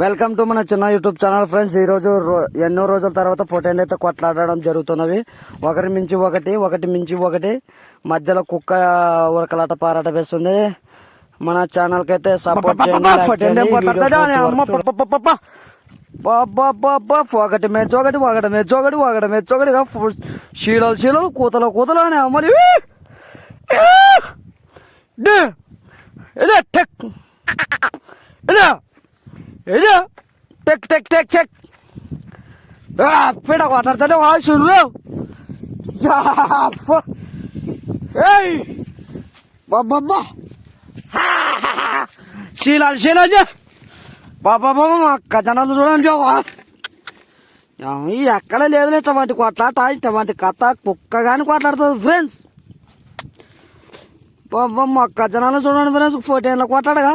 Welcome to మన చిన్న YouTube channel friends. ఈ రోజు రో- ఎన్నో రోజుల తర్వాత పొటేళ్ళు అయితే కొట్లాడడం జరుగుతున్నవి ఒకరి మించి ఒకటి ఒకటి మించి ఒకటి. మధ్యలో కుక్క ఉరకలాట పారాట వేస్తుంది. మన ఛానల్కి అయితే సపోర్ట్ చేయండి ఒకటి మెచ్చు ఒకటి ఒకటి మెచ్చు ఒకటి ఒకటి మెచ్చు ఒకటిగా శీలలు శీలలు కూతలు కూతలు అని అమ్మలి టెక్ టెక్ టెక్ టెక్. పీడ కొట్లాడుతానే వాసులు ఏయ్! బాబా శీలాలు శీలాలు బాబమ్మ అక్క జనాలు చూడండి బాబా ఎక్కడ లేదు ఇటువంటి కొట్లాట ఇటువంటి కథ కుక్క కానీ కొట్లాడుతుంది ఫ్రెండ్స్ బాబమ్మ అక్క జనాలు చూడండి ఫ్రెండ్స్ ఫోటోలో కొట్లాడగా.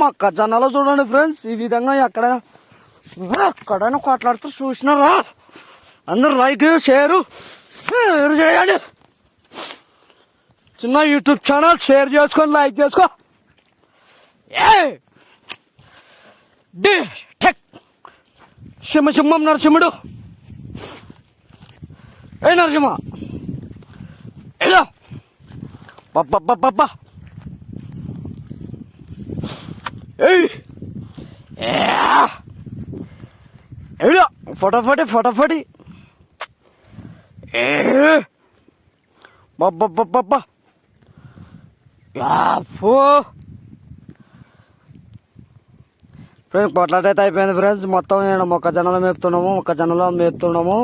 మా ఖజానాలో చూడండి ఫ్రెండ్స్ ఈ విధంగా ఎక్కడ ఎక్కడైనా కొట్లాడుతూ చూసినారా? అందరు లైక్ షేర్ షేర్ చేయండి. చిన్న యూట్యూబ్ ఛానల్ షేర్ చేసుకొని లైక్ చేసుకో. ఏ! డి! టెక్! సింహ సింహం నరసింహుడు. ఏ నరసింహ ఎలా పప్ప ఏయ్ ఎవడో ఫటాఫటి ఫటాఫటి ఏ బాబ్బా యాఫో ఫ్రెండ్స్ కొట్లాట అయితే అయిపోయింది ఫ్రెండ్స్. మొత్తం నేను మొక్కజొన్నలు మేపుతున్నాము మొక్కజొన్నలు మేపుతున్నాము.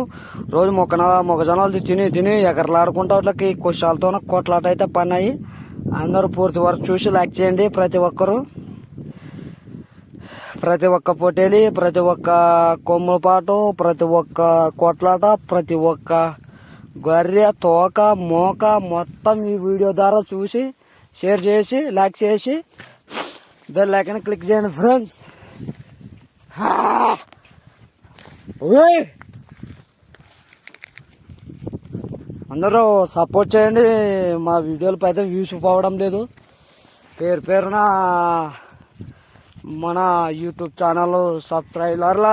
రోజు మొక్కన మొక్కజొన్నలు తిని తిని ఎకరలాడుకుంటా వాటికి కుషాలతో కొట్లాట అయితే పన్నాయి. అందరూ పూర్తి వరకు చూసి లైక్ చేయండి ప్రతి ఒక్కరు. ప్రతి ఒక్క పొటేలి ప్రతి ఒక్క కొమ్ముల పాటు ప్రతి ఒక్క కొట్లాట ప్రతి ఒక్క గొర్రె తోక మోక మొత్తం ఈ వీడియో ద్వారా చూసి షేర్ చేసి లైక్ చేసి బెల్ ఐకాన్ క్లిక్ చేయండి ఫ్రెండ్స్. అందరూ సపోర్ట్ చేయండి. మా వీడియోలపై అయితే వ్యూస్ పోవడం లేదు. పేరు పేరున మన యూట్యూబ్ ఛానల్ సబ్స్క్రైబర్ల